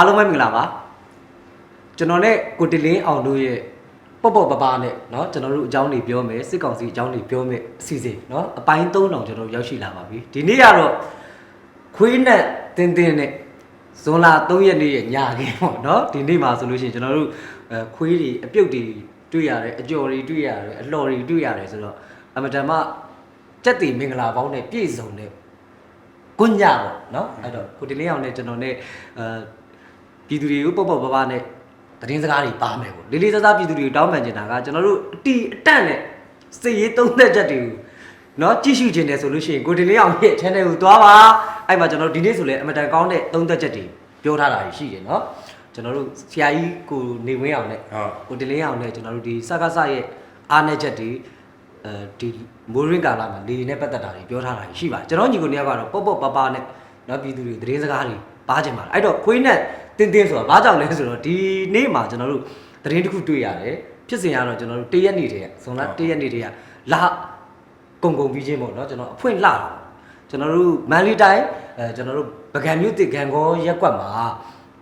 အားလုံးပဲမင်္ဂလာပါကျွန်တော်နဲ့ကိုတလင်းအောင်တို့ရဲ့ပေါ့ပေါ့ပပနဲ့เนาะကျွန်တော်တို့အကြောင်းတွေပြောမယ်စစ်ကောင်စီအကြောင်းတွေပြောမယ်အစီအစဉ်เนาะအပိုင်း၃တောင်ကျွန်တော်တို့ရောက်ရှိလာပါပြီဒီနေ့ကတော့ခွေးနဲ့တင်းတင်းနဲ့ဇွန်လ3ရက်နေ့ရဲ့ညခင်းပေါ့เนาะဒီနေ့မှာဆိုလို့ရှိရင်ကျွန်တော်တို့အဲခွေးတွေအပြုတ်တွေတွေ့ရတယ်အကြော်တွေတွေ့ရတယ်အလှော်တွေတွေ့ရတယ်ဆိုတော့အမတန်မှစက်တီမင်္ဂလာပေါင်းနဲ့ပြည့်စုံတဲ့ ကွညပေါ့နော်အဲ့တော့ကိုတင်လေးအောင်နဲ့ကျွန်တော်နဲ့အဲ ပြည်သူတွေကိုပေါ့ပေါ့ပါပါနဲ့သတင်းစကားတွေပါမယ်ပေါ့လေးလေးစားစားပြည်သူတွေကိုတောင်းပန်ချင်တာကကျွန်တော်တို့အတီအတန့်နဲ့စိတ်ရေးသုံးသက်ချက်တွေကိုနော်ကြည့်ရှုခြင်းတယ်ဆိုလို့ရှိရင်ကိုတင်လေးအောင်ရဲ့ channel ကိုသွားပါအဲ့မှာကျွန်တော်ဒီနေ့ဆိုလဲအမတန်ကောင်းတဲ့သုံးသက်ချက်တွေပြောထားတာရှိတယ်နော်ကျွန်တော်တို့ဆရာကြီးကိုနေဝင်းအောင်နဲ့ဟုတ်ကိုတင်လေးအောင်နဲ့ကျွန်တော်တို့ဒီစကားစရဲ့အားနည်းချက်တွေအဲဒီမိုးရင်းကာလာမှာလေနဲ့ပတ်သက်တာတွေပြောထားတာရှိပါကျွန်တော်ညီကိုနေရာကတော့ပေါ့ပေါ့ပပနဲ့နော်ပြည်သူတွေသတင်းစကားတွေပါချင်ပါတယ်အဲ့တော့ခွေးနဲ့ တင်းတင်းဆိုတာဘာကြောင့်လဲဆိုတော့ဒီနေ့မှာကျွန်တော်တို့သတင်းတစ်ခုတွေ့ရတယ်ဖြစ်စဉ်ကတော့ကျွန်တော်တို့တရက်နေ့တည်းကဇွန်လတရက်နေ့တည်းကလာကုံကုံပြီးချင်းပေါ့နော်ကျွန်တော်အဖွင့်လာတာကျွန်တော်တို့မန်လီတိုင်းအဲကျွန်တော်တို့ပကံမြို့တစ်ဂံကောရက်ကွက်မှာ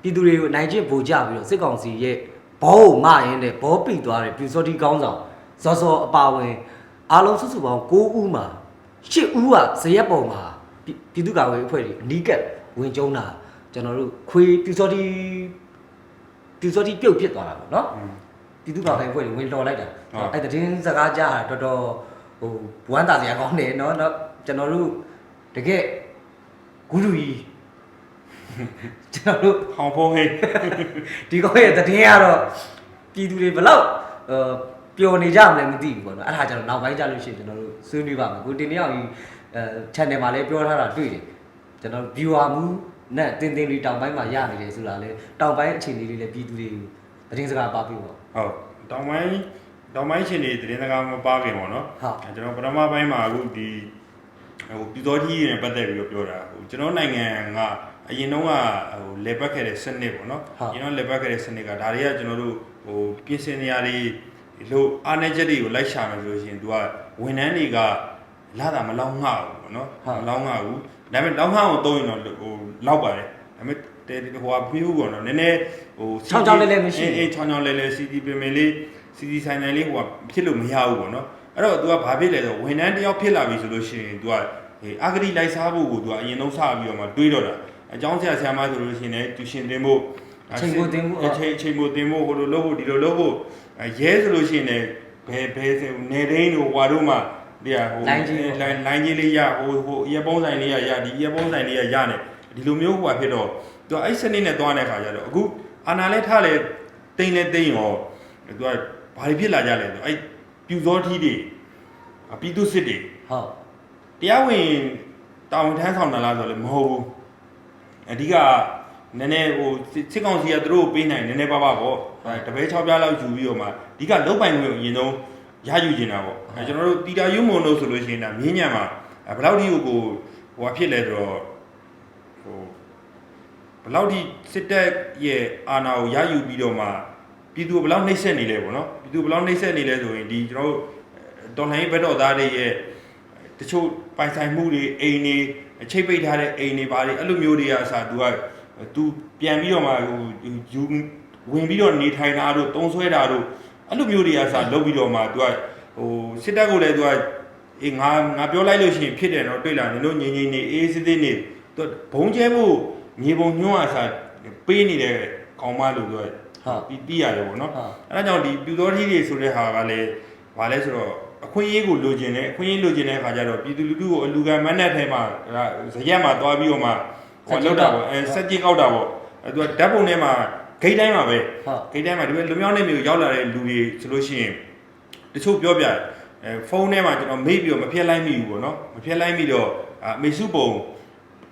ပြည်သူတွေကိုနိုင်ချင်းဗိုလ်ကြပြီးတော့စစ်ကောင်စီရဲ့ဘောကိုမရင်းနဲ့ဘောပိသွားတယ်ပြူစောတိကောင်းဆောင်စောစောအပါဝင်အားလုံးစုစုပေါင်း9ဦးမှာ10ဦးကဇရက်ပေါ်မှာပြည်ပြည်သူ့ကာကွယ်ရေးအဖွဲ့တွေအနီးကပ်ဝင်ကျုံတာ ကျွန်တော်တို့ခွေးပြူစောတိပြူစောတိပြုတ်ပြစ်သွားတာပေါ့နော်ပြည်သူ့ဘာသာရေးဖွဲ့တွေဝင်တော်လိုက်တာအဲ့တဲ့တင်းစကားကြားတာတော်တော်ဟိုဘဝမ်းသာစရာကောင်းတယ်နော်တော့ကျွန်တော်တို့တကယ်ဂုရုကြီးကျွန်တော်တို့ဟောင်ဖုံးဟေးဒီကောရဲ့တည်င်းကတော့ပြည်သူတွေဘလောက်ဟိုပျော်နေကြမလဲမသိဘူးပေါ့နော်အဲ့ဒါကျွန်တော်နောက်ပိုင်းကြလို့ရှိရင်ကျွန်တော်တို့ဆွေးနွေးပါမယ်ကိုတင်တယောက်ကြီးအဲ channel မှာလည်းပြောထားတာတွေ့တယ်ကျွန်တော် viewer မူ နဲ့တင်းတင်းလေးတောင်ပိုင်းမှာရနေတယ်ဆိုတာလေတောင်ပိုင်းအခြေအနေလေးလည်းပြည်သူတွေကိုသတင်းစကားပါပြီးပေါ့ဟုတ်တောင်ပိုင်းတောင်ပိုင်းရှင်တွေသတင်းစကားမပါခင်ပေါ့နော်ဟုတ်အဲကျွန်တော်ပထမပိုင်းမှာအခုဒီဟိုပြည်တော်ကြီးနဲ့ပတ်သက်ပြီးတော့ပြောတာဟိုကျွန်တော်နိုင်ငံကအရင်တုန်းကဟိုလေပတ်ခဲ့တဲ့စနစ်ပေါ့နော်ဟုတ်အရင်တော့လေပတ်ခဲ့တဲ့စနစ်ကဒါတွေကကျွန်တော်တို့ဟိုပြင်ဆင်နေရတွေလို့အားနေချက်တွေကိုလိုက်ရှာမယ်ဆိုလို့ရှိရင် तू ကဝန်ထမ်းတွေကလာတာမလောင်းငှဘူးပေါ့နော်ဟုတ်မလောင်းငှဘူး ဒါပေမဲ့လောင်းငှအောင်သုံးရင်တော့ဟိုလောက်ပါတယ်ဒါပေမဲ့တဲဟိုဟာပြီးဘူးပေါ့နော်နည်းနည်းဟို ချောင်းချောင်းလေးလေးမရှိဘူး အေးအေးချောင်းချောင်းလေးလေးစီစီပင်ပင်လေးစီစီဆိုင်ဆိုင်လေးဟိုကဖြစ်လို့မရဘူးပေါ့နော်အဲ့တော့ तू ကဘာဖြစ်လဲဆိုတော့ဝန်ထမ်းတစ်ယောက်ဖြစ်လာပြီဆိုလို့ရှိရင် तू ကအေးအာဂတိလိုက်စားဖို့ကို तू ကအရင်ဆုံးစပြီးတော့မှတွေးတော့တာအကြောင်းဆရာဆရာမဆိုလို့ရှိရင်လည်းသူရှင်တင်ဖို့ အချိန်ကိုတင်ဖို့ အချိန်အချိန်ကိုတင်ဖို့ဟိုလိုလုပ်ဖို့ဒီလိုလုပ်ဖို့အဲရဲဆိုလို့ရှိရင်လည်းဘယ်ဘယ်စနေတိုင်းတို့ဟွာတို့မှ ဒီဟာဟိုလိုင်းကြီးပေါ့လိုင်းလိုင်းကြီးလေးရဟိုဟိုအရက်ပုံးဆိုင်လေးရရဒီအရက်ပုံးဆိုင်လေးရရနေဒီလိုမျိုးဟိုဟာဖြစ်တော့ तू အဲ့စနစ်နဲ့သွားတဲ့ခါကျတော့အခုအာနာလဲထားလဲတိန်လဲတိန်ရောသူကဘာတွေဖြစ်လာကြလဲဆိုအဲ့ပြူစောထီးတွေအပိတုစစ်တွေဟုတ်တရားဝင်တာဝန်ထမ်းဆောင်တာလားဆိုတော့လည်းမဟုတ်ဘူးအဓိကနည်းနည်းဟိုစစ်စစ်ကောင်စီကသူတို့ကိုပေးနိုင်နည်းနည်းပါးပါပေါ့အဲတပည့်6ပြားလောက်ယူပြီးတော့မှအဓိကလုတ်ပိုင်ခွင့်ကိုအရင်ဆုံး ရယူနေတာပေါ့အဲကျွန်တော်တို့တီတာယူမုံလို့ဆိုလို့ရှိရင်ဒါမြင်းညံမှာအဲဘယ်လောက်ထိကိုကိုဟိုဟာဖြစ်လဲဆိုတော့ဟိုဘယ်လောက်ထိစစ်တပ်ရဲ့အာဏာကိုရယူပြီးတော့မှပြည်သူဘယ်လောက်နှိမ့်ဆက်နေလဲပေါ့နော်ပြည်သူဘယ်လောက်နှိမ့်ဆက်နေလဲဆိုရင်ဒီကျွန်တော်တို့တော်လှန်ရေးဘက်တော်သားတွေရဲ့တချို့ပိုင်ဆိုင်မှုတွေအိမ်တွေအချိတ်ပိတ်ထားတဲ့အိမ်တွေဘာတွေအဲ့လိုမျိုးတွေကအစား तू က तू ပြန်ပြီးတော့မှဟိုယူဝင်ပြီးတော့နေထိုင်တာတို့တုံးဆွဲတာတို့ အဲ့လိုမျိုးတွေကစာလုပ်ပြီးတော့မှသူကဟိုစစ်တပ်ကိုလည်းသူကအေးငါငါပြောလိုက်လို့ရှိရင်ဖြစ်တယ်တော့တွေ့လာနေလို့ငင်းငင်းနေအေးစစ်စစ်နေသူဘုံကျဲဖို့ညေပုံညွှန်းအစာပေးနေတဲ့ကောင်မလို့သူကဟာပြီးပြီးရတယ်ပေါ့နော်အဲ့ဒါကြောင့်ဒီပြူတော်ထီးတွေဆိုတဲ့ဟာကလည်းဘာလဲဆိုတော့အခွင့်အရေးကိုလိုချင်တယ်အခွင့်အရေးလိုချင်တဲ့အခါကျတော့ပြည်သူလူထုကိုအလူခံမနဲ့ထဲမှာဇရက်မှာသွားပြီးတော့မှဟောလောက်တာပေါ့အဲစက်ကြီးကောက်တာပေါ့အဲသူကဓာတ်ပုံထဲမှာ ဂိတ်တိုင်းမှာပဲဟုတ်ဂိတ်တိုင်းမှာဒီလိုလူမျိုးနဲ့မျိုးရောက်လာတဲ့လူတွေဆိုလို့ရှိရင်တချို့ပြောပြတယ်အဲဖုန်းထဲမှာကျွန်တော်မေ့ပြီးတော့မဖြတ်လိုက်မိဘူးပေါ့နော်မဖြတ်လိုက်မိတော့အမေစုပုံ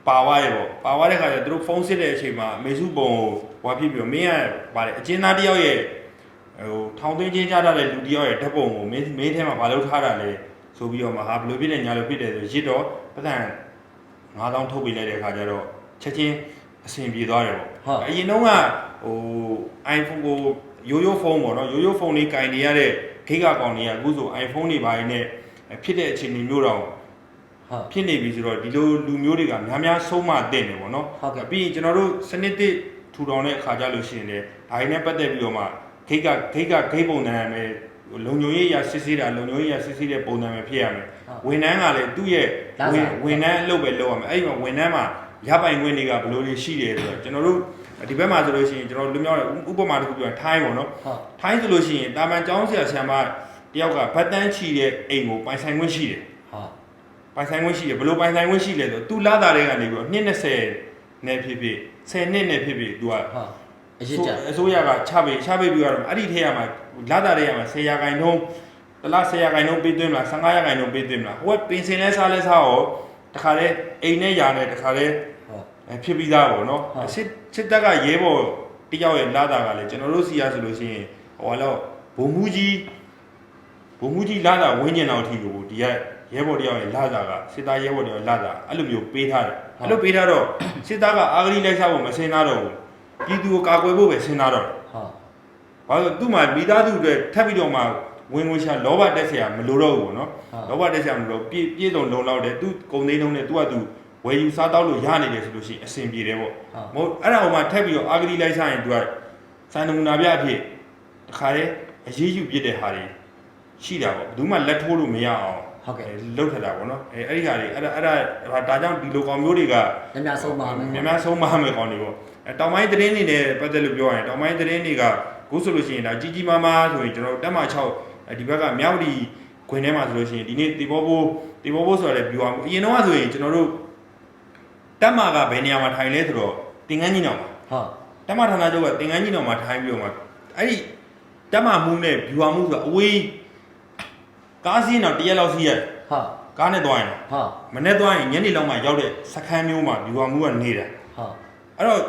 ပါဝါရဲ့ပေါ့ပါဝါတဲ့ခါကျသူတို့ဖုန်းစစ်တဲ့အချိန်မှာအမေစုပုံကိုဟွာဖြစ်ပြီးတော့မင်းကဗါတယ်အကျဉ်းသားတစ်ယောက်ရဲ့ဟိုထောင်သွင်းချင်းကြတာတဲ့လူတယောက်ရဲ့ဓာတ်ပုံကိုမင်းမင်းထဲမှာဘာလို့ထားတာလဲဆိုပြီးတော့မှဟာဘယ်လိုဖြစ်တယ်ညာလို့ဖြစ်တယ်ဆိုရစ်တော့ပတ်စံ9000ထုတ်ပေးလိုက်တဲ့အခါကျတော့ချက်ချင်း အဆင်ပြေသွားတယ်ပေါ့အရင်တုန်းကဟို iPhone ကိုရိုးရိုးဖုန်းပေါ့နော်ရိုးရိုးဖုန်းလေးကင်နေရတဲ့ဂိတ်ကကောင်တွေကအခုဆို iPhone တွေပိုင်းနဲ့ဖြစ်တဲ့အခြေအနေမျိုးတော့ဟုတ်ဖြစ်နေပြီဆိုတော့ဒီလိုလူမျိုးတွေကများများဆုံးမတင်တယ်ပေါ့နော်ဟုတ်ကဲ့ပြီးရင်ကျွန်တော်တို့စနစ်တစ်ထထူထောင်တဲ့အခါကြလို့ရှိရင်လေဒါတွေနဲ့ပတ်သက်ပြီးတော့မှဂိတ်ကဂိတ်ကဂိတ်ပုံစံရမယ်လုံညုံရေးရစစ်စစ်တာလုံညုံရေးရစစ်စစ်တဲ့ပုံစံပဲဖြစ်ရမယ်ဝန်ထမ်းကလည်းသူ့ရဲ့ဝန်ဝန်ထမ်းအလုပ်ပဲလုပ်ရမယ်အဲ့ဒီမှာဝန်ထမ်းမှာ ရပိုင်ခွင့်တွေကဘယ်လိုတွေရှိတယ်ဆိုတော့ကျွန်တော်တို့ဒီဘက်မှာဆိုလို့ရှိရင်ကျွန်တော်လူမျိုးဥပမာတစ်ခုပြောရင်ထိုင်းပေါ့နော်ဟုတ်ထိုင်းဆိုလို့ရှိရင်တာမန်ကျောင်းဆရာဆရာမတယောက်ကဗတ်တန်းချီတဲ့အိမ်ကိုပိုင်ဆိုင်ခွင့်ရှိတယ်ဟုတ်ပိုင်ဆိုင်ခွင့်ရှိတယ်ဘယ်လိုပိုင်ဆိုင်ခွင့်ရှိလဲဆိုသူလာတာတွေကနေပြီးတော့220နဲ့ဖြစ်ဖြစ်10နှစ်နဲ့ဖြစ်ဖြစ်သူကဟုတ်အရေးကြအစိုးရကချပေးချပေးပြီးတော့အဲ့ဒီထဲရမှာလာတာတွေကမှာ10ရာခိုင်နှုန်းတစ်လား10ရာခိုင်နှုန်းပေးသွင်းမလား15ရာခိုင်နှုန်းပေးသွင်းမလားဟိုကပင်စင်လဲစားလဲစားရော တခါလဲအိမ်နဲ့ယာနဲ့တခါလဲဟုတ်အဲဖြစ်ပြီးသားပေါ့နော်ဟုတ်စစ်စစ်တပ်ကရဲဘော်တယောက်ရဲ့လာတာကလည်းကျွန်တော်တို့စီရဆိုလို့ရှိရင်ဟိုကတော့ဘုံမူကြီးဘုံမူကြီးလာတာဝင်းကျင်တော်အထိကိုဒီကရဲဘော်တယောက်ရဲ့လာတာကစစ်သားရဲဘော်တယောက်လာတာအဲ့လိုမျိုးပေးထားတယ်အဲ့လိုပေးထားတော့စစ်သားကအာဂရိလိုက်စားဖို့မစင်သားတော့ဘူးပြည်သူကိုကာကွယ်ဖို့ပဲစင်သားတော့တယ်ဟုတ်ဘာလို့သူ့မှာမိသားစုတွေထပ်ပြီးတော့မှ ဝင်ဝင်ရှာလောဘတက်เสียမလိုတော့ဘူးပေါ့နော် လောဘတက်เสียမလိုပြည့်ပြည့်စုံလုံလောက်တယ်သူကုံသိန်းလုံးနဲ့သူကသူဝယ်ယူစားတောက်လို့ရနေတယ်ဆိုလို့ရှိရင်အဆင်ပြေတယ်ပေါ့ ဟုတ် မဟုတ်အဲ့ဒါဟိုမှာထက်ပြီးတော့အာဂတိလိုက်စားရင်သူကစံနမူနာပြအဖြစ်တခါလေအရေးယူပြစ်တဲ့ဟာတွေရှိတာပေါ့ဘယ်သူမှလက်ထိုးလို့မရအောင် ဟုတ်ကဲ့ အဲလှုပ်ထတာပေါ့နော်အဲအဲ့ဒီဟာတွေအဲ့ဒါအဲ့ဒါဒါကြောင့်ဒီလိုကောင်မျိုးတွေက ညများဆုံးပါမယ် များများဆုံးမမယ်ကောင်တွေပေါ့အဲတောင်ပိုင်းသတင်းတွေနဲ့ပတ်သက်လို့ပြောရရင်တောင်ပိုင်းသတင်းတွေကကိုဆိုလို့ရှိရင်ဒါကြီးကြီးမားမားဆိုရင်ကျွန်တော်တို့တက်မ6 ဒီဘက်ကမြောက်ဒီခွင်ထဲမှာဆိုလို့ရှိရင်ဒီနေ့တီဘောဘိုးတီဘောဘိုးဆိုရတဲ့ view အောင်အရင်တော့ဆိုရင်ကျွန်တော်တို့တက်မကဘယ်နေရာမှာထိုင်လဲဆိုတော့တင်ကန်းကြီးနောက်မှာဟုတ်တက်မဌာနချုပ်ကတင်ကန်းကြီးနောက်မှာထိုင်ပြီးတော့မှအဲ့ဒီတက်မမှုနဲ့ view အောင်မှုဆိုတာအဝေးကားစီးတော့တရက်လောက်စီးရဟုတ်ကားနဲ့သွားရင်တော့ဟုတ်မနေ့သွားရင်ညနေလောက်မှရောက်တဲ့စခန်းမျိုးမှာ view အောင်မှုကနေတာဟုတ်အဲ့တော့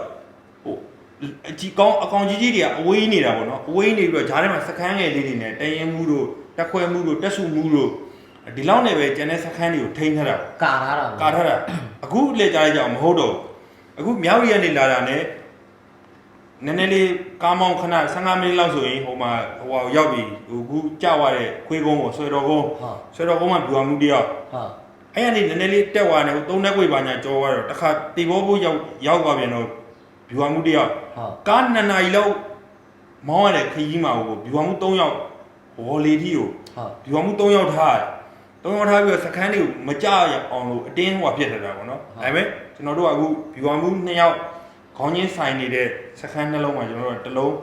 ဟိုအကြီးကောင်းအကောင်ကြီးကြီးတွေကအဝေးနေတာပေါ့နော်အဝေးနေပြီးတော့ဂျားထဲမှာစခန်းငယ်လေးတွေနဲ့တရင်မှုတို့တက်ခွဲမှုတို့တက်စုမှုတို့ဒီလောက်နဲ့ပဲကျန်တဲ့စခန်းတွေကိုထိန်းထားတာပေါ့ကာထားတာကာထားတာအခုလက်ကြားလိုက်ကြအောင်မဟုတ်တော့ဘူးအခုမြောက်ရီကနေလာတာနဲ့နည်းနည်းလေးကားမောင်းခဏ15မိနစ်လောက်ဆိုရင်ဟိုမှာဟိုဟာရောက်ပြီဟိုအခုကြာသွားတဲ့ခွေးကုန်းပေါ့ဆွဲတော်ကုန်းဟုတ်ဆွဲတော်ကုန်းမှာဘူအောင်မှုတယောက်ဟုတ်အဲ့ရနေနည်းနည်းလေးတက်သွားတယ်ဟိုသုံးနှက်ခွေပါညာကြောသွားတော့တစ်ခါတေဘောဘိုးရောက်ရောက်သွားပြန်တော့ ဘူအောင်မှုတယောက်ဟုတ်ကားနှစ်နာရီလောက်မောင်းရတဲ့ခရီးမှာဟိုဘူအောင်မှု3ယောက်ဝေါ်လီတီကိုဟုတ်ဘူအောင်မှု3ယောက်ထားတယ်3ယောက်ထားပြီးတော့စခန်းတွေကိုမကြရအောင်လို့အတင်းဟိုဖြစ်နေတာပေါ့နော်ဒါပေမဲ့ကျွန်တော်တို့ကအခုဘူအောင်မှု2ယောက်ခေါင်းချင်းဆိုင်နေတဲ့စခန်းနှလုံးမှာကျွန်တော်တို့ကတစ်လုံး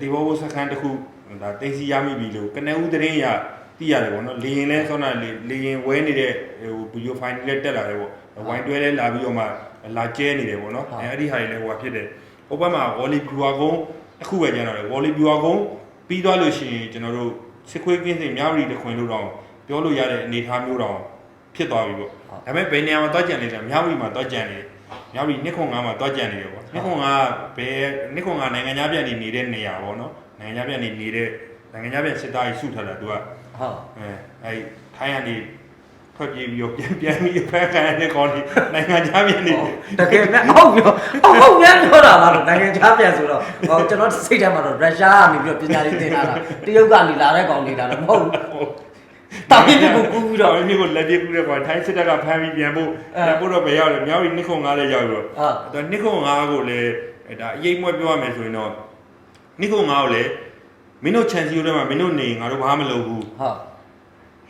တေဘောဘိုးစခန်းတစ်ခုဒါတင်စီရမိပြီလို့ကနဦးသတင်းရသိရတယ်ပေါ့နော်လေရင်လဲဆောနာလေလေရင်ဝဲနေတဲ့ဟိုဗီဒီယိုဖိုင်တွေလည်းတက်လာတယ်ပေါ့ဝိုင်းတွဲလဲလာပြီးတော့မှ လာကျဲနေတယ်ပေါ့နော်အဲအဲ့ဒီဟာတွေလည်းဟိုဟာဖြစ်တယ်ဟိုဘက်မှာဝေါ်လီဗျူဟာကုန်းတစ်ခုပဲကျန်တော့တယ်ဝေါ်လီဗျူဟာကုန်းပြီးသွားလို့ရှိရင်ကျွန်တော်တို့စစ်ခွေးကင်းစင်မြောက်ရီတခွင်လို့တော့ပြောလို့ရတဲ့အနေအထားမျိုးတော့ဖြစ်သွားပြီပေါ့ဒါပေမဲ့ဘယ်နေရာမှာတော့ကြံနေလဲမြောက်ရီမှာတော့ကြံနေတယ်မြောက်ရီနှစ်ခွန်ငါမှာတော့ကြံနေတယ်ပေါ့နှစ်ခွန်ငါဘယ်နှစ်ခွန်ငါနိုင်ငံခြားပြည်နေနေတဲ့နေရာပေါ့နော်နိုင်ငံခြားပြည်နေနေတဲ့နိုင်ငံခြားပြည်စစ်သားကြီးစုထားတာသူကဟုတ်အဲအဲထိုင်းကနေ ထွက်ပြေးပြီးတော့ပြန်ပြန်ပြီးဖက်ခံရတဲ့ကောင်ဒီနိုင်ငံခြားပြည်နေတယ်တကယ်နဲ့ဟုတ်ပြောဟုတ်ပြန်ပြောတာလားနိုင်ငံခြားပြန်ဆိုတော့ဟောကျွန်တော်စိတ်ထဲမှာတော့ရုရှားကနေပြီးတော့ပညာရေးသင်လာတာတရုတ်ကနေလာတဲ့ကောင်လေးလာတော့မဟုတ်ဘူးတာပြည့်ပြည့်ကိုကူးပြီးတော့တော့ဒီကိုလက်ပြေးကူးတဲ့ကောင်ထိုင်းစစ်တပ်ကဖမ်းပြီးပြန်ဖို့အဲပြန်ဖို့တော့ပဲရောက်တယ်မြောက်ပြီးနှစ်ခုငါးလည်းရောက်ပြီးတော့ဟာအဲတော့နှစ်ခုငါးကိုလည်းအဲဒါအရေးမွဲပြောရမယ်ဆိုရင်တော့နှစ်ခုငါးကိုလည်းမင်းတို့ချန်စီယိုထဲမှာမင်းတို့နေငါတို့ဘာမှမလုပ်ဘူးဟာ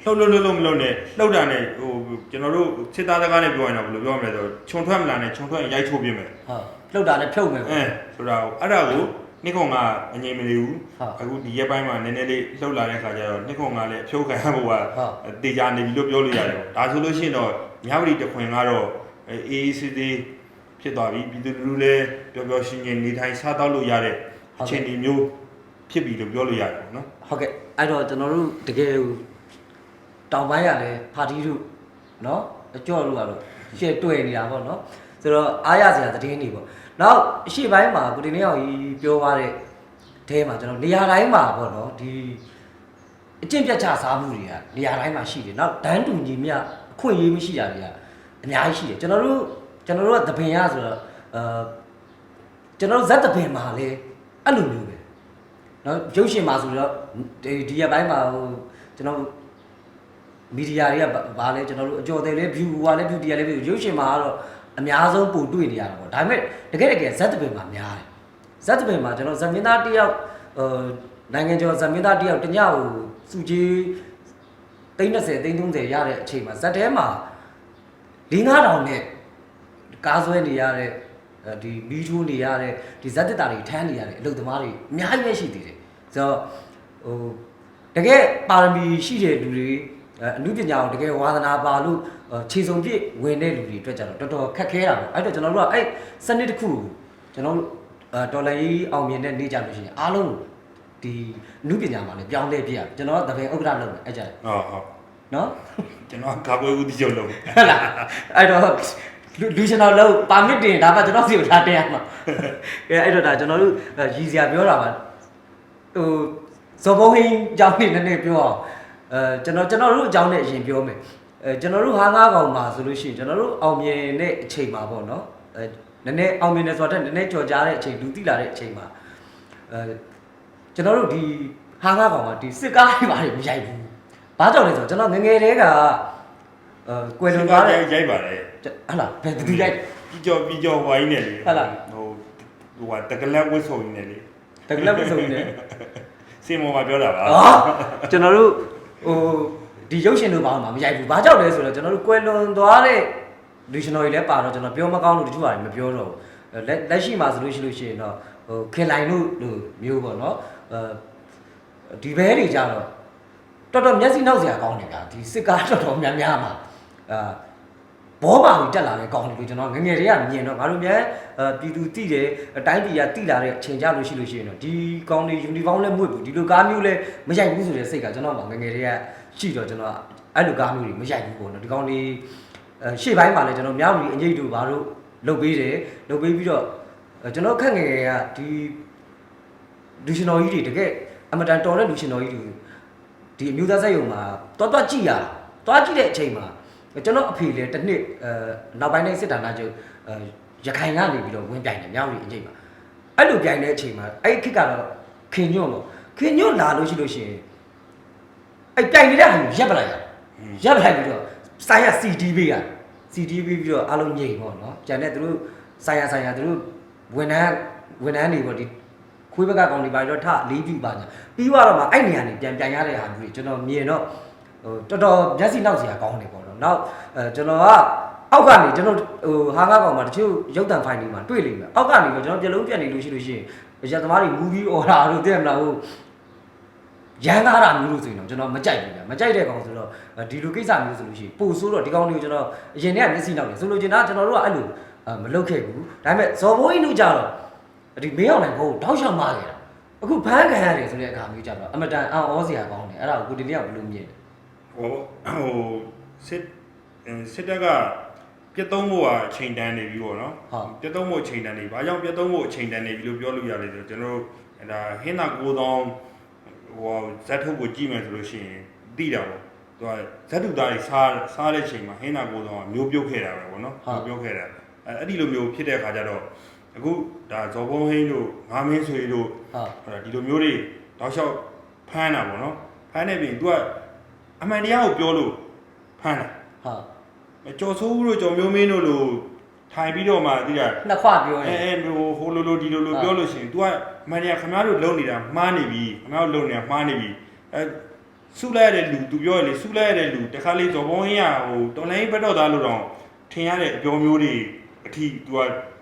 လှုပ်လှုပ်လှုပ်လှုပ်မလုပ်နဲ့လှုပ်တာနဲ့ဟိုကျွန်တော်တို့စစ်သားစကားနဲ့ပြောရင်တော့ဘယ်လိုပြောရမလဲဆိုတော့ခြုံထွက်မလာနဲ့ခြုံထွက်ရင်ရိုက်ချိုးပြင်းမယ်ဟာလှုပ်တာနဲ့ဖြုတ်မယ်အဲဆိုတာကိုအဲ့ဒါကိုနှစ်ခုငါးအငြိမ်မနေဘူးဟာအခုဒီရက်ပိုင်းမှာနည်းနည်းလေးလှုပ်လာတဲ့ခါကျတော့နှစ်ခုငါးလည်းအဖြုတ်ခံရဖို့ကဟာတေချာနေပြီလို့ပြောလို့ရတယ်ပေါ့ဒါဆိုလို့ရှိရင်တော့မြဝတီတခွင်ကတော့အေးအေးဆေးဆေးဖြစ်သွားပြီပြည်သူလူထုလည်းပျော်ပျော်ရွှင်ရွှင်နေထိုင်စားတောက်လို့ရတဲ့အခြေအနေမျိုးဖြစ်ပြီလို့ပြောလို့ရတယ်ပေါ့နော်ဟုတ်ကဲ့အဲ့တော့ကျွန်တော်တို့တကယ် တောင်ပိုင်းရလဲပါတီတို့เนาะအကြော့လို့ကတော့ရှေ့တွေ့နေတာပေါ့เนาะဆိုတော့အားရစရာသတင်းတွေပေါ့နောက်အရှိပိုင်းမှာကိုတင်နေအောင်ကြီးပြောသွားတဲ့အဲမှာကျွန်တော်နေရာတိုင်းမှာပေါ့เนาะဒီအကျင့်ပြတ်ချစားမှုတွေကနေရာတိုင်းမှာရှိတယ်နောက်ဒန်းတူညီမြအခွင့်အရေးမရှိတာတွေကအများကြီးရှိတယ်ကျွန်တော်တို့ကျွန်တော်တို့ကသပင်ရဆိုတော့အဲကျွန်တော်တို့ဇက်သပင်မှာလဲအဲ့လိုမျိုးပဲ နော်ရုပ်ရှင်မှာဆိုတော့ဒီဒီရက်ပိုင်းမှာဟိုကျွန်တော် မီဒီယာတွေကဗာလဲကျွန်တော်တို့အကြော်တယ်လဲ view ကလဲ beauty ကလဲ view ရုပ်ရှင်မှာကတော့အများဆုံးပုံတွေ့နေရတာပေါ့ဒါပေမဲ့တကယ်တကယ်ဇက်တပင်မှာများတယ်ဇက်တပင်မှာကျွန်တော်ဇမင်းသားတစ်ယောက်ဟိုနိုင်ငံကျော်ဇမင်းသားတစ်ယောက်တညကိုစုကြီး30 30 30ရတဲ့အချိန်မှာဇက်ထဲမှာ၄9000နဲ့ကားဆွဲနေရတဲ့အဲဒီမီးချိုးနေရတဲ့ဒီဇက်တစ်တာတွေထမ်းနေရတဲ့အလုပ်သမားတွေအများကြီးပဲရှိသေးတယ်ဆိုတော့ဟိုတကယ်ပါရမီရှိတဲ့လူတွေ အဲအမှုပညာကိုတကယ်ဝါသနာပါလို့ခြေစုံပြည့်ဝင်တဲ့လူတွေအတွက်ကြတော့တော်တော်ခက်ခဲတာပေါ့အဲ့တော့ကျွန်တော်တို့ကအဲ့စနစ်တစ်ခုကိုကျွန်တော်တို့အဲဒေါ်လာကြီးအောင်မြင်တဲ့နေ့ကြလို့ရှိရင်အားလုံးဒီအမှုပညာမှာလည်းပြောင်းလဲပြရကျွန်တော်ကတပည့်ဥက္ကဋ္ဌလုပ်တယ်အဲ့ကြတယ်ဟုတ်ဟုတ်နော်ကျွန်တော်ကကာပွဲဦးတီချုပ်လုပ်ဟုတ်လားအဲ့တော့လူလူကျွန်တော်လို့ပါမစ်တင်ဒါမှကျွန်တော်စီကိုထားတင်ရမှာအဲအဲ့တော့ဒါကျွန်တော်တို့ရည်စရာပြောတာပါဟိုဇော်ဘုံဟင်းအကြောင်းနေနည်းနည်းပြောအောင် အဲကျွန်တော်ကျွန်တော်တို့အကြောင်းနဲ့အရင်ပြောမယ်အဲကျွန်တော်တို့ဟာငါးကောင်မှာဆိုလို့ရှိရင်ကျွန်တော်တို့အောင်မြင်တဲ့အချိန်မှာပေါ့နော်အဲနည်းနည်းအောင်မြင်တယ်ဆိုတော့နည်းနည်းကြော်ကြားတဲ့အချိန်လူသိလာတဲ့အချိန်မှာအဲကျွန်တော်တို့ဒီဟာငါးကောင်မှာဒီစစ်ကားတွေပါတယ်မရိုက်ဘူးဘာကြောင့်လဲဆိုတော့ကျွန်တော်ငယ်ငယ်တည်းကအဲကွယ်လွန်သွားတဲ့ရိုက်ပါတယ်ဟလာဘယ်သူရိုက်ပြီးကြောပြီးကြောဝိုင်းနေလေဟုတ်လားဟိုဟိုကတကလက်ဝတ်ဆုံနေလေတကလက်မစုံနေစင်မောမှာပြောတာပါဟာကျွန်တော်တို့ ဟိုဒီရုပ်ရှင်တို့ဘာမှမရိုက်ဘူးဘာကြောင့်လဲဆိုတော့ကျွန်တော်တို့ကွယ်လွန်သွားတဲ့လူရှင်တော်ကြီးလည်းပါတော့ကျွန်တော်ပြောမကောင်းလို့တချို့ဟာတွေမပြောတော့ဘူးလက်လက်ရှိမှာဆိုလို့ရှိလို့ရှိရင်တော့ဟိုခင်လိုင်တို့လိုမျိုးပေါ့နော်အဲဒီဘဲတွေကြတော့တော်တော်မျက်စိနောက်စရာကောင်းတယ်ဗျာဒီစစ်ကားတော်တော်များများမှာအာ ဘောပါကိုတက်လာတဲ့ကောင်းတယ်လို့ကျွန်တော်ငယ်ငယ်တွေကမြင်တော့ငါတို့များအဲပြည်သူတိတယ်အတိုင်းပြည်ကတိလာတဲ့အချိန်ကြလို့ရှိလို့ရှိရင်တော့ဒီကောင်းတွေယူနီဖောင်းလည်းမွေ့ဘူးဒီလိုကားမျိုးလည်းမရိုက်ဘူးဆိုတဲ့စိတ်ကကျွန်တော်မှငယ်ငယ်တွေကရှိတော့ကျွန်တော်အဲ့လိုကားမျိုးတွေမရိုက်ဘူးပေါ့နော်ဒီကောင်းတွေအဲရှေ့ပိုင်းမှာလည်းကျွန်တော်မြောက်ပြီးအငိတ်တို့ဘာလို့လုပ်ပေးတယ်လုပ်ပေးပြီးတော့ကျွန်တော်ခက်ငယ်ငယ်ကဒီလူရှင်တော်ကြီးတွေတကယ်အမတန်တော်တဲ့လူရှင်တော်ကြီးတွေဒီအမျိုးသားစက်ရုံမှာတွားတွားကြည့်ရတွားကြည့်တဲ့အချိန်မှာ ကျွန်တော်အဖေလည်းတစ်နှစ်အဲနောက်ပိုင်းတိုင်းစစ်တာနာချုပ်အဲရခိုင်ကနေပြီးတော့ဝင်ပြိုင်တယ်မြောက်ပြီးအချိန်မှာအဲ့လိုပြိုင်တဲ့အချိန်မှာအဲ့ခစ်ကတော့ခင်ညွန့်တော့ခင်ညွန့်လာလို့ရှိလို့ရှိရင်အဲ့ပြိုင်နေတဲ့ဟာကိုရက်ပလိုက်ရရက်ပလိုက်ပြီးတော့ဆိုင်ရ CD ပေးရ CD ပေးပြီးတော့အားလုံးညိန်ပေါ့နော်ကျန်တဲ့သူတို့ဆိုင်ရဆိုင်ရသူတို့ဝန်ထမ်းဝန်ထမ်းတွေပေါ့ဒီခွေးဘက်ကကောင်တွေပါတော့ထလေးပြပါညာပြီးတော့မှအဲ့နေရာနေပြန်ပြန်ရတဲ့ဟာမျိုးတွေကျွန်တော်မြင်တော့ဟိုတော်တော်မျက်စိနောက်စရာကောင်းတယ်ပေါ့ နော်နောက်အဲကျွန်တော်ကအောက်ကနေကျွန်တော်ဟိုဟာငါကောင်မှာတချို့ရုပ်တံဖိုင်တွေမှာတွေ့လိမ့်မယ်အောက်ကနေတော့ကျွန်တော်ပြလုံးပြတ်နေလို့ရှိလို့ရှိရင်ရသမားတွေမူဗီအော်ဒါတို့တည်မလားဟိုရန်ကားတာမျိုးလို့ဆိုရင်တော့ကျွန်တော်မကြိုက်ဘူးဗျာမကြိုက်တဲ့ကောင်ဆိုတော့ဒီလိုကိစ္စမျိုးဆိုလို့ရှိရင်ပို့ဆိုးတော့ဒီကောင်တွေကိုကျွန်တော်အရင်တည်းကမျက်စိနောက်တယ်ဆိုလို့ချင်တာကျွန်တော်တို့ကအဲ့လိုမလုပ်ခဲ့ဘူးဒါပေမဲ့ဇော်ဘိုးကြီးတို့ကြတော့ဒီမင်းအောင်နိုင်ဘိုးတောက်လျှောက်မာခဲ့တာအခုဖမ်းခံရတယ်ဆိုတဲ့အခါမျိုးကြတော့အမတန်အံ့ဩစရာကောင်းတယ်အဲ့ဒါကိုကိုတီလီကဘယ်လိုမြင်လဲဟိုဟို စစ်အဲစစ်တပ်ကပြတ်သုံးဖို့အချိန်တန်းနေပြီပေါ့နော်ဟုတ်ပြတ်သုံးဖို့အချိန်တန်းနေဘာကြောင့်ပြတ်သုံးဖို့အချိန်တန်းနေပြီလို့ပြောလို့ရလဲဆိုတော့ကျွန်တော်တို့အဲဒါဟင်းသာ9000ဟိုဇက်ထုတ်ကိုကြည့်မယ်ဆိုလို့ရှိရင်သိတာပေါ့သူကဇက်တုသားတွေစားစားတဲ့ချိန်မှာဟင်းသာ9000ကမျိုးပြုတ်ခဲ့တာပဲပေါ့နော်မျိုးပြုတ်ခဲ့တာအဲအဲ့ဒီလိုမျိုးဖြစ်တဲ့အခါကျတော့အခုဒါဇော်ဘုံဟင်းတို့ငါမင်းဆွေတို့ဟုတ်ဟိုဒါဒီလိုမျိုးတွေတောက်လျှောက်ဖမ်းတာပေါ့နော်ဖမ်းနေပြီ तू ကအမှန်တရားကိုပြောလို့ ဖမ်းတာဟုတ်မကြော်ဆိုးဘူးလို့ကြော်မျိုးမင်းတို့လိုထိုင်ပြီးတော့မှတိရနှစ်ခွပြောရအဲင်အဲဟိုဟိုလိုလိုဒီလိုလိုပြောလို့ရှိရင် तू ကအမှန်တရားခင်ဗျားတို့လုံနေတာမှားနေပြီခင်ဗျားတို့လုံနေတာမှားနေပြီအဲစုလိုက်ရတဲ့လူ तू ပြောရလေစုလိုက်ရတဲ့လူတခါလေးဇော်ဘုံကြီးကဟိုတော်လိုင်းဘက်တော့သားလို့တော့ထင်ရတဲ့အပြောမျိုးတွေအ ထီ तू က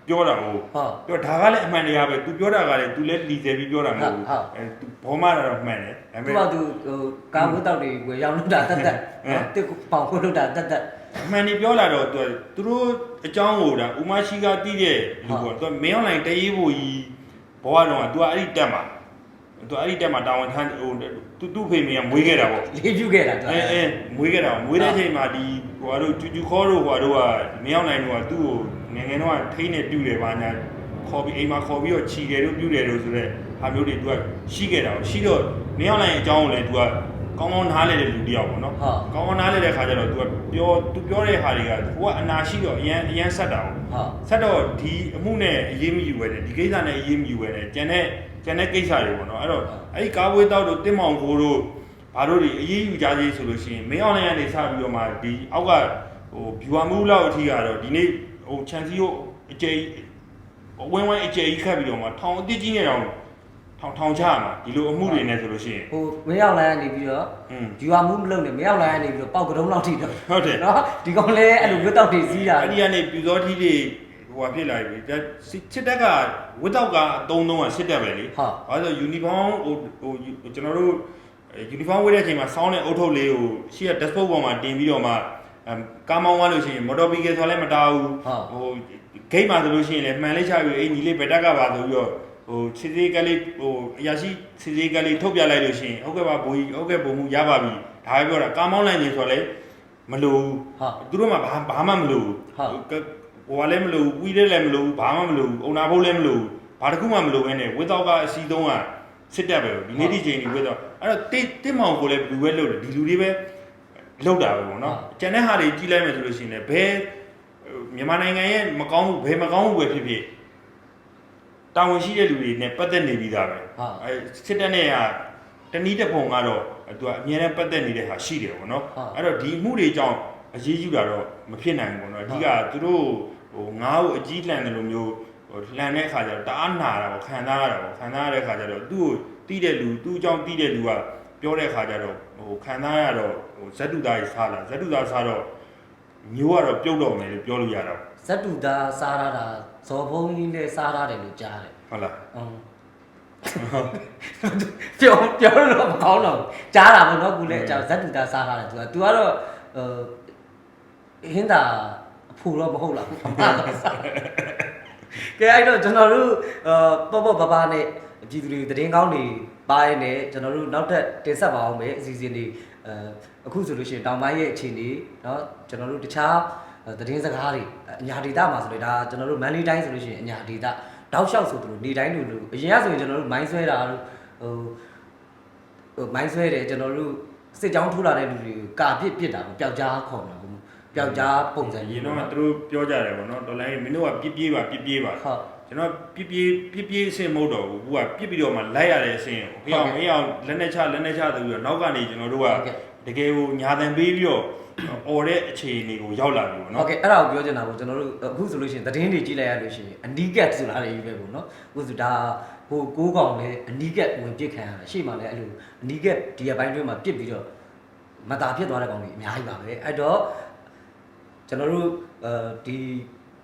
ပြောတာဟို ဟုတ် ပြောဒါကလည်းအမှန်တရားပဲ तू ပြောတာကလည်း तू လည်းလီဆယ်ပြီးပြောတာမဟုတ်ဘူး ဟုတ် အဲ तू ဘောမတာတော့မှန်တယ်ဒါပေ သူ မဲ့ ကသူဟိုကာဝတ်တောက်တွေဝယ်ရောက်လို့တာတက်တက် ဟမ် တစ်ပေါင်ခွလို့တာတက်တက် အမှန်ကြီးပြောလာတော့ तू သူတို့အကြောင်းကိုဒါဥမရှိကတည်တဲ့လူပေါ့ तू မင်းအောင်လိုင်းတရေးဖို့ကြီးဘဝတော့ तू အဲ့ဒီတက်မှာ तू အဲ့ဒီတက်မှာတာဝန်ထမ်းဟို तू သူ့ဖေမေကမွေးခဲ့တာပေါ့ လေးပြုခဲ့တာသူ အဲအဲမွေးခဲ့တာမွေးတဲ့ချိန်မှာဒီဟိုဟာတို့ကျူကျူခေါ်တို့ဟိုဟာတို့ကမင်းအောင်လိုင်းတို့ကသူ့ကို ငယ်ငယ်တော့ထိနေပြူတယ်ပါညာခေါ်ပြီးအိမ်မှာခေါ်ပြီးတော့ခြီတယ်တို့ပြူတယ်တို့ဆိုတော့ဟာမျိုးတွေ तू ကရှိခဲ့တာပေါ့ရှိတော့မင်းအောင်လိုင်းအကြောင်းကိုလည်း तू ကကောင်းကောင်းနားလဲတဲ့လူတစ်ယောက်ပေါ့နော် ဟုတ် ကောင်းကောင်းနားလဲတဲ့ခါကျတော့ तू ကပြော तू ပြောတဲ့ဟာတွေကဟိုကအနာရှိတော့အရန်အရန်ဆက်တာပေါ့ ဟုတ် ဆက်တော့ဒီအမှုနဲ့အရေးမယူပဲနဲ့ဒီကိစ္စနဲ့အရေးမယူပဲနဲ့ကျန်တဲ့ကျန်တဲ့ကိစ္စတွေပေါ့နော်အဲ့တော့အဲ့ဒီကားဝေးတောက်တို့တင်းမောင်ကိုတို့ဘာတို့တွေအရေးယူကြသေးဆိုလို့ရှိရင်မင်းအောင်လိုင်းကနေစပြီးတော့မှဒီအောက်ကဟို viewer မှုလောက်အထိကတော့ဒီနေ့ ဟို chance ကိုအကျိအဝင်းဝိုင်းအကျယ်ကြီးခတ်ပြီးတော့မှထောင်အတိကြီးနေတော့ထောင်ထောင်ချရမှာဒီလိုအမှုတွေနဲ့ဆိုလို့ရှိရင်ဟိုမင်းရောက်လာကနေပြီးတော့อืมဒီဟာမှုမလုပ်နဲ့မင်းရောက်လာကနေပြီးတော့ပေါက်ကတုံးလောက်ထိတော့ဟုတ်တယ်နော်ဒီကောင်လည်းအဲ့လိုဝတ်တောက်တွေစီးတာအဲ့ဒီကနေပြူစောထီးတွေဟိုဟာဖြစ်လာပြီဒါစစ်တက်ကဝတ်တော့ကအတုံးတုံးကစစ်တက်ပဲလေဟုတ်ဘာလို့ယူနီဖောင်းဟိုဟိုကျွန်တော်တို့ယူနီဖောင်းဝတ်တဲ့အချိန်မှာစောင်းတဲ့အုတ်ထုတ်လေးကိုရှေ့က dashboard ပေါ်မှာတင်ပြီးတော့မှအမ် ကားမောင်းသွားလို့ရှိရင်မော်တော်ဘီကယ်ဆိုလည်းမတားဘူးဟိုဂိတ်မှာဆိုလို့ရှိရင်လည်းမှန်လေးချပြီးအေးညီလေးဘယ်တက်ကပါဆိုပြီးတော့ဟိုစီစီကလေးဟိုအရာရှိစီစီကလေးထုတ်ပြလိုက်လို့ရှိရင်ဟုတ်ကဲ့ပါဘိုးကြီးဟုတ်ကဲ့ဘုံမှုရပါပြီဒါပဲပြောတာကားမောင်းလိုက်နေဆိုတော့လေမလို့ဟုတ်သူတို့မှဘာဘာမှမလို့ဟုတ်ဟိုကလည်းမလို့ဝီးလည်းလည်းမလို့ဘာမှမလို့အုံနာဖို့လည်းမလို့ဘာတစ်ခုမှမလို့ပဲနဲ့ဝစ်တော့ကအစီသုံးကစစ်တက်ပဲဒီနေ့ဒီချိန်ကြီးဝစ်တော့အဲ့တော့တစ်တစ်မောင်ကိုလည်းဘယ်လူပဲလုပ်တယ်ဒီလူတွေပဲ လုပ်တာပဲပေါ့နော်ကျန်တဲ့ဟာတွေကြီးလိုက်မယ်ဆိုလို့ရှိရင်လည်းဘယ်မြန်မာနိုင်ငံရဲ့မကောင်းမှုဘယ်မကောင်းမှုပဲဖြစ်ဖြစ်တာဝန်ရှိတဲ့လူတွေနဲ့ပတ်သက်နေပြီးသားပဲအဲစစ်တပ်နဲ့ကတနည်းတစ်ပုံကတော့သူကအမြဲတမ်းပတ်သက်နေတဲ့ဟာရှိတယ်ပေါ့နော်အဲ့တော့ဒီအမှုတွေကြောင့်အရေးကြီးတာတော့မဖြစ်နိုင်ဘူးပေါ့နော်အဓိကသူတို့ဟိုငါ့ကိုအကြီးလှန်တယ်လို့မျိုးဟိုလှန်တဲ့ခါကျတော့တအားနာတာပေါ့ခံစားရတာပေါ့ခံစားရတဲ့ခါကျတော့သူ့ကိုတီးတဲ့လူသူ့အကြောင်းတီးတဲ့လူက ပြောတဲ့ခါကျတော့ဟိုခံစားရတော့ဟိုဇက်တူသားကြီးစားလာဇက်တူသားစားတော့မျိုးကတော့ပြုတ်တော့မယ်လို့ပြောလို့ရတာပေါ့ဇက်တူသားစားရတာဇော်ဘုံကြီးလည်းစားရတယ်လို့ကြားတယ်ဟုတ်လားဟုတ်ပြောပြောလို့မကောင်းတော့ဘူးကြားတာပေါ့နော်ကူလည်းအကြောင်းဇက်တူသားစားရတယ်သူက तू ကတော့ဟိုဟင်းတာအဖူတော့မဟုတ်လားအမတော့စားကဲအဲ့တော့ကျွန်တော်တို့ပေါ့ပေါ့ပပနဲ့ ပြည်သူတွေသတင်းကောင်းတွေပါရနေကျွန်တော်တို့နောက်ထပ်တင်ဆက်ပါအောင်မယ်အစီအစဉ်တွေအဲအခုဆိုလို့ရှိရင်တောင်ပိုင်းရဲ့အခြေအနေเนาะကျွန်တော်တို့တခြားသတင်းစကားတွေအညာဒေတာမှာဆိုလို့ဒါကျွန်တော်တို့မန်လေးတိုင်းဆိုလို့ရှိရင်အညာဒေတာတောက်လျှောက်ဆိုသူတို့နေတိုင်းလူလူအရင်ကဆိုရင်ကျွန်တော်တို့မိုင်းဆွဲတာတို့ဟိုဟိုမိုင်းဆွဲတယ်ကျွန်တော်တို့စစ်ကြောင်းထိုးလာတဲ့လူတွေကိုကာပစ်ပစ်တာပေါ့ပျောက်ကြားခေါ်တာပေါ့ပျောက်ကြားပုံစံ ရင် ကြီး တော့ ပေါ့ သူတို့ပြောကြတယ်ပေါ့နော်တော်လိုင်းမင်းတို့ကပြစ်ပြေးပါပြစ်ပြေးပါ ဟုတ် ကျွန်တော်ပြပြပြပြအဆင်မဟုတ်တော့ဘူးဘူးကပြပြီးတော့မှလိုက်ရတဲ့အဆင်ကိုအေးအောင်အေးအောင်လက်နဲ့ချလက်နဲ့ချဆိုပြီးတော့နောက်ကနေကျွန်တော်တို့ကတကယ်ကိုညာတန်ပေးပြီးတော့အော်တဲ့အခြေအနေကိုရောက်လာပြီပေါ့နော်ဟုတ်ကဲ့အဲ့ဒါကိုပြောချင်တာပေါ့ကျွန်တော်တို့အခုဆိုလို့ရှိရင်သတင်းတွေကြည့်လိုက်ရလို့ရှိရင်အနီးကပ်ဆိုတာလေးပဲပေါ့နော်အခုဆိုဒါဟိုကိုးကောင်လည်းအနီးကပ်ဝင်ပစ်ခံရတာရှေ့မှာလည်းအဲ့လိုအနီးကပ်ဒီအပိုင်းတွင်းမှာပစ်ပြီးတော့မตาဖြစ်သွားတဲ့ကောင်ကြီးအများကြီးပါပဲအဲ့တော့ကျွန်တော်တို့အဲဒီ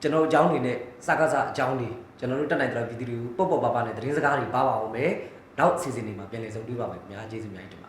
ကျွန်တော်အကြောင်းနေနဲ့စကားစအကြောင်းနေ ကျွန်တော်တို့တက်နိုင်တဲ့ပြည်သူတွေကိုပေါ့ပေါ့ပါပါနဲ့သတင်းစကားတွေပါပါအောင်မယ်နောက်စီစဉ်တွေမှာပြန်လည်ဆုံတွေ့ပါမယ်အများကျေးဇူးအများကြီးတင်ပါ